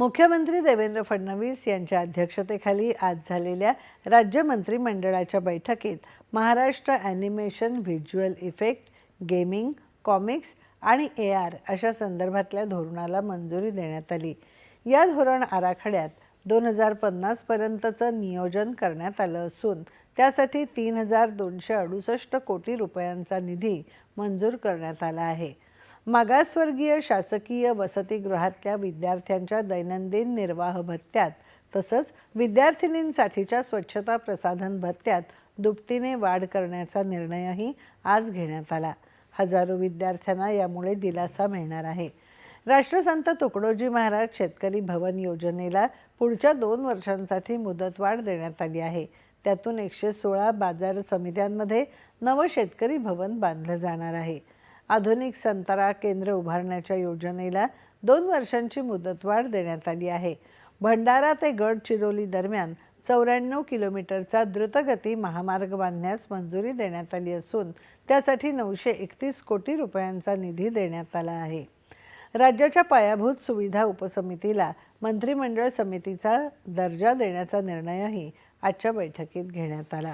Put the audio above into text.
मुख्यमंत्री देवेंद्र फडणवीस यांच्या अध्यक्षतेखाली आज झालेल्या राज्य मंत्रिमंडळाच्या बैठकीत Maharashtra animation visual effect gaming comics आणि ए आर अशा संदर्भातल्या धोरणाला मंजुरी देण्यात आली. या धोरण आराखड्यात दोन हजार पन्नासपर्यंतचं नियोजन करण्यात आलं असून त्यासाठी तीन हजार दोनशे अडुसष्ट कोटी रुपयांचा निधी मंजूर करण्यात आला आहे. मागासवर्गीय शासकीय वसतिगृहातल्या विद्यार्थ्यांच्या दैनंदिन निर्वाह भत्त्यात तसंच विद्यार्थिनींसाठीच्या स्वच्छता प्रसाधन भत्त्यात दुपटीने वाढ करण्याचा निर्णयही आज घेण्यात आला. हजारो विद्यार्थ्यांना यामुळे दिलासा मिळणार आहे. राष्ट्रसंत तुकडोजी महाराज शेतकरी भवन योजनेला पुढच्या दोन वर्षांसाठी मुदतवाढ देण्यात आली आहे. त्यातून एकशे सोळा बाजार समित्यांमध्ये नवं शेतकरी भवन बांधलं जाणार आहे. आधुनिक संतारा केंद्र उभारण्याच्या योजनेला दोन वर्षांची मुदतवाढ देण्यात आली आहे. भंडारा ते गडचिरोली दरम्यान चौऱ्याण्णव किलोमीटरचा द्रुतगती महामार्ग बांधण्यास मंजुरी देण्यात आली असून त्यासाठी नऊशे एकतीस कोटी रुपयांचा निधी देण्यात आला आहे. राज्याच्या पायाभूत सुविधा उपसमितीला मंत्रिमंडळ समितीचा दर्जा देण्याचा निर्णयही आजच्या बैठकीत घेण्यात आला.